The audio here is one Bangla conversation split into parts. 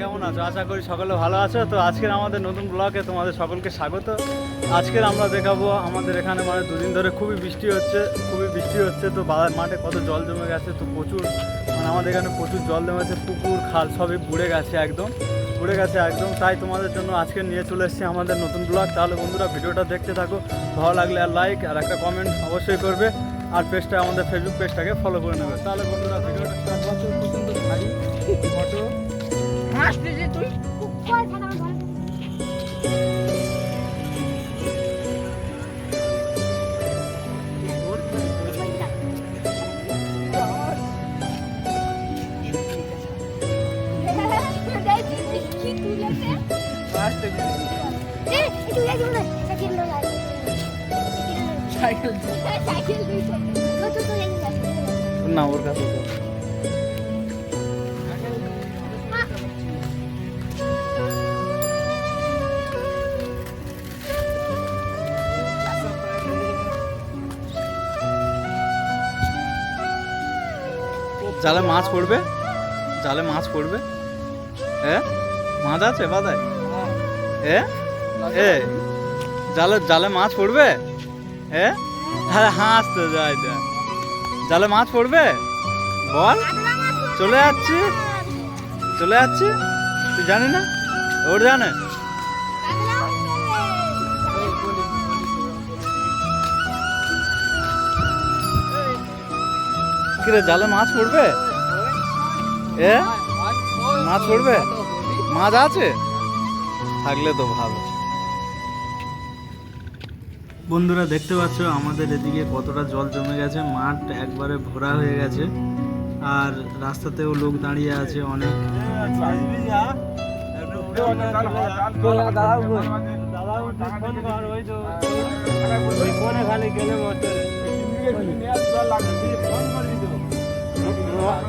কেমন আছো? আশা করি সকলে ভালো আছো। তো আজকের আমাদের নতুন ব্লগে তোমাদের সকলকে স্বাগত। আজকের আমরা দেখাবো আমাদের এখানে মানে দুদিন ধরে খুবই বৃষ্টি হচ্ছে খুবই বৃষ্টি হচ্ছে। তো বাজার মাঠে কত জল জমে গেছে তো প্রচুর মানে আমাদের এখানে প্রচুর জল জমেছে পুকুর খাল সবই পুড়ে গেছে একদম। বুড়ে গেছে একদম। তাই তোমাদের জন্য আজকে নিয়ে চলে এসেছি আমাদের নতুন ব্লগ তাহলে বন্ধুরা ভিডিওটা দেখতে থাকো। ভালো লাগলে আর লাইক আর একটা কমেন্ট অবশ্যই করবে। আর পেজটা আমাদের ফেসবুক পেজটাকে ফলো করে নেবে। তাহলে বন্ধুরা ভিডিওটা ফটো জালে মাছ পড়বে? জালে মাছ পড়বে? হ্যাঁ? মাছ আছে বাদায় এ? এ? জালে জালে মাছ পড়বে? এ? আরে হাঁস তো যাই জালে মাছ পড়বে? বল। চলে যাচ্ছি। চলে যাচ্ছি। তুই জানি না? ওর জানে। কিরে, জালে মাছ পড়বে? এ? মাছ পড়বে? মাছ আছে? থাকলে তো ভালো। বন্ধুরা দেখতে পাচ্ছ আমাদের এদিকে কতটা জল জমে গেছে। মাঠ একবারে ভরা হয়ে গেছে। আর রাস্তাতেও লোক দাঁড়িয়ে আছে অনেক।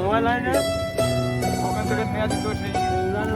মোবাইল আর সে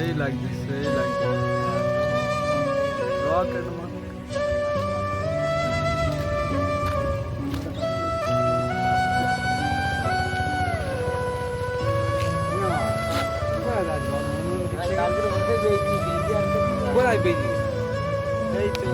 সেই লাগছে সেই লাগছে রকেট এই তো